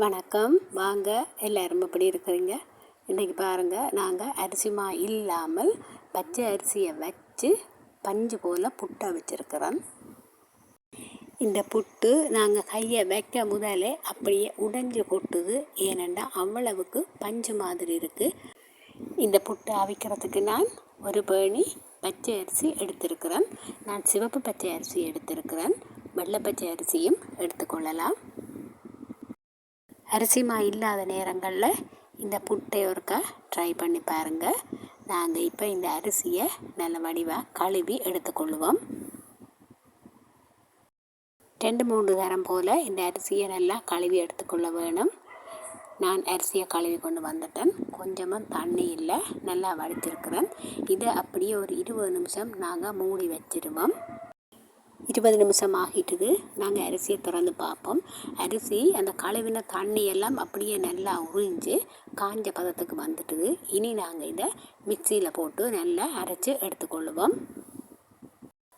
வணக்கம். வாங்க எல்லோரும் எப்படி இருக்கிறீங்க? இன்றைக்கி பாருங்கள் நாங்கள் அரிசி மா இல்லாமல் பச்சை அரிசியை வச்சு பஞ்சு போல் புட்டை வச்சுருக்கிறோம். இந்த புட்டு நாங்கள் கையை வைக்க முதலே அப்படியே உடைஞ்சு கொட்டுது. ஏனெண்டா அவ்வளவுக்கு பஞ்சு மாதிரி இருக்குது இந்த புட்டு அவிக்கிறதுக்கு நான் ஒரு பேணி பச்சை அரிசி எடுத்திருக்கிறேன். நான் சிவப்பு பச்சை அரிசி எடுத்திருக்கிறேன். வெள்ளை பச்சை அரிசியும் எடுத்துக்கொள்ளலாம். அரிசிமா இல்லாத நேரங்களில் இந்த புட்டை ஒருக்கா ட்ரை பண்ணி பாருங்கள் நாங்கள் இப்போ இந்த அரிசியை நல்ல வடிவாக கழுவி எடுத்துக்கொள்ளுவோம் ரெண்டு மூன்று தரம் போல் இந்த அரிசியை நல்லா கழுவி எடுத்துக்கொள்ள வேணும். நான் அரிசியை கழுவி கொண்டு வந்துட்டேன். கொஞ்சமாக தண்ணி இல்லை நல்லா வடிச்சிருக்கிறேன். இதை அப்படியே ஒரு இருபது நிமிஷம் நாங்கள் மூடி வச்சிருவோம். இருபது நிமிஷம் ஆகிட்டுது. நாங்கள் அரிசியை திறந்து பார்ப்போம் அரிசி அந்த கழுவின தண்ணி எல்லாம் அப்படியே நல்லா உறிஞ்சு காஞ்ச பதத்துக்கு வந்துட்டுது. இனி நாங்கள் இதை மிக்சியில் போட்டு நல்லா அரைச்சி எடுத்துக்கொள்ளுவோம்.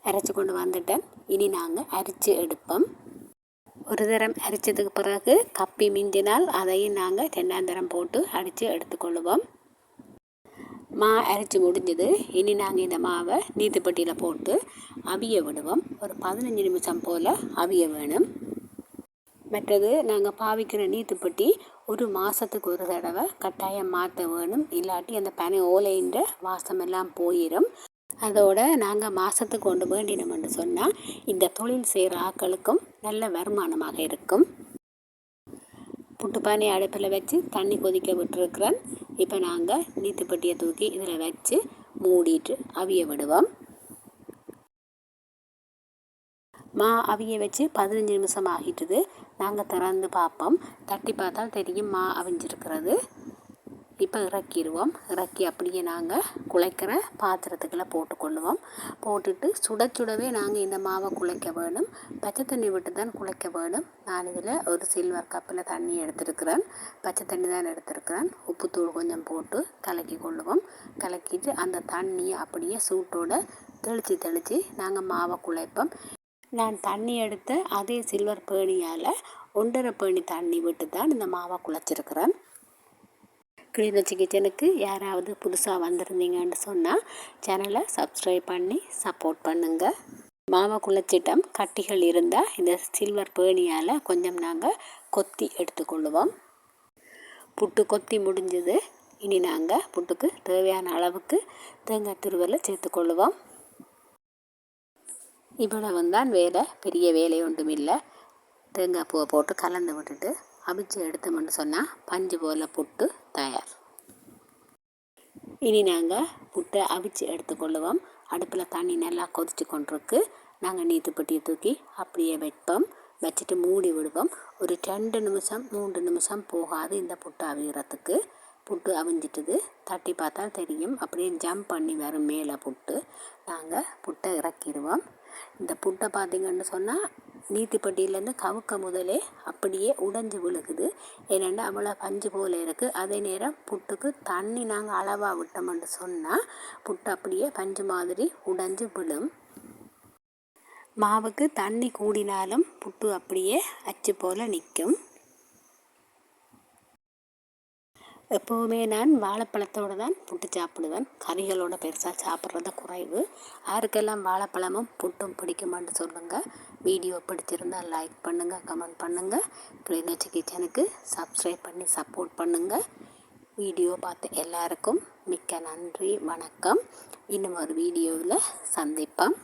அரைச்சி கொண்டு வந்துட்டேன். இனி நாங்கள் அரிச்சு எடுப்போம். ஒரு தரம் அரைச்சதுக்கு பிறகு கப்பி மிஞ்சினால் அதையும் நாங்கள் தென்னாந்தரம் போட்டு அடித்து எடுத்துக்கொள்ளுவோம். மா அரைச்சி முடிஞ்சது. இனி நாங்கள் இந்த மாவை நீத்துப்பட்டியில் போட்டு அவிய விடுவோம். ஒரு பதினஞ்சு நிமிஷம் போல் அவிய வேணும். மற்றது நாங்கள் பாவிக்கிற நீத்துப்பட்டி ஒரு மாதத்துக்கு ஒரு தடவை கட்டாயம் மாற்ற வேணும். இல்லாட்டி அந்த பனை ஓலைன்ற வாசமெல்லாம் போயிடும் அதோட நாங்கள் மாதத்துக்கு கொண்டு வேண்டினோம்னு சொன்னால் இந்த தொழில் செய்கிற ஆக்களுக்கும் நல்ல வருமானமாக இருக்கும். புட்டுப்பானை அடுப்பில் வச்சு தண்ணி கொதிக்க விட்டுருக்குறேன். இப்போ நாங்கள் நீத்துப்பட்டியை தூக்கி இதில் வச்சு மூடிட்டு அவிய விடுவோம். மா அவிய வச்சு பதினஞ்சு நிமிஷம் ஆகிட்டுது. நாங்கள் திறந்து பார்ப்போம். தட்டி பார்த்தா தெரியும் மா அவிஞ்சிருக்கிறது. இப்போ இறக்கிடுவோம் இறக்கி அப்படியே நாங்கள் குழைக்கிற பாத்திரத்துக்குள்ளே போட்டுக்கொள்ளுவோம். போட்டுட்டு சுட சுடவே நாங்கள் இந்த மாவை குழைக்க வேணும். பச்சை தண்ணி விட்டு தான் குழைக்க வேணும். நான் இதில் ஒரு சில்வர் கப்பில் தண்ணி எடுத்துருக்கிறேன். பச்சை தண்ணி தான் எடுத்துருக்கிறேன். உப்புத்தூள் கொஞ்சம் போட்டு கலக்கி கொள்ளுவோம். கலக்கிட்டு அந்த தண்ணியை அப்படியே சூட்டோடு தெளித்து தெளித்து நாங்கள் மாவை குழைப்போம். நான் தண்ணி எடுத்த அதே சில்வர் பேணியால் ஒன்றரை பேணி தண்ணி விட்டு தான் இந்த மாவை குழைச்சிருக்கிறேன். கிளிநொச்சி கிச்சனுக்கு யாராவது புதுசாக வந்திருந்தீங்கன்னு சொன்னால் சேனலை சப்ஸ்கிரைப் பண்ணி சப்போர்ட் பண்ணுங்கள் மாவை குளச்சிட்டம் கட்டிகள் இருந்தால் இந்த சில்வர் பேணியால் கொஞ்சம் நாங்கள் கொத்தி எடுத்துக்கொள்ளுவோம். புட்டு கொத்தி முடிஞ்சது. இனி நாங்கள் புட்டுக்கு தேவையான அளவுக்கு தேங்காய் திருவலை சேர்த்துக்கொள்ளுவோம். இவ்வளவு தான் வேலை பெரிய வேலை ஒன்றும் இல்லை. தேங்காய் பூவை போட்டு கலந்து விட்டுட்டு அவிச்சு எடுத்தோம்னு சொன்னால் பஞ்சு போல் புட்டு தயார். இனி நாங்கள் புட்டை அவிச்சு எடுத்துக்கொள்ளுவோம் அடுப்பில் தண்ணி நல்லா கொதிச்சு கொண்டிருக்கு. நாங்கள் நீத்து பெட்டியை தூக்கி அப்படியே வைப்போம். வச்சுட்டு மூடி விடுவோம். ஒரு ரெண்டு நிமிஷம் மூன்று நிமிஷம் போகாது இந்த புட்டு அவிகிறதுக்கு புட்டு அவிஞ்சிட்டுது. தட்டி பார்த்தா தெரியும். அப்படியே ஜம்ப் பண்ணி வரும் மேலே புட்டு. நாங்கள் புட்டை இறக்கிடுவோம். இந்த புட்டை பார்த்திங்கன்னு சொன்னால் நீத்திப்பட்டியிலேருந்து கவுக்க முதலே அப்படியே உடைஞ்சு விழுகுது. ஏனென்னா அவ்வளோ பஞ்சு போல் இருக்குது அதே நேரம் புட்டுக்கு தண்ணி நாங்கள் அளவாக விட்டோம்னு சொன்னால் புட்டு அப்படியே பஞ்சு மாதிரி உடைஞ்சு விழும். மாவுக்கு தண்ணி கூடினாலும் புட்டு அப்படியே அச்சு போல் நிற்கும். எப்போவுமே நான் வாழைப்பழத்தோடு தான் புட்டு சாப்பிடுவேன். கறிகளோட பெருசாக சாப்பிட்றது குறைவு. யாருக்கெல்லாம் வாழைப்பழமும் புட்டும் பிடிக்குமான்னு சொல்லுங்கள் வீடியோ பிடிச்சிருந்தால் லைக் பண்ணுங்கள் கமெண்ட் பண்ணுங்கள் கிளிநொச்சி கிச்சனுக்கு சப்ஸ்கிரைப் பண்ணி சப்போர்ட் பண்ணுங்கள் வீடியோ பார்த்து எல்லாருக்கும் மிக்க நன்றி வணக்கம். இன்னும் ஒரு வீடியோவில் சந்திப்போம்.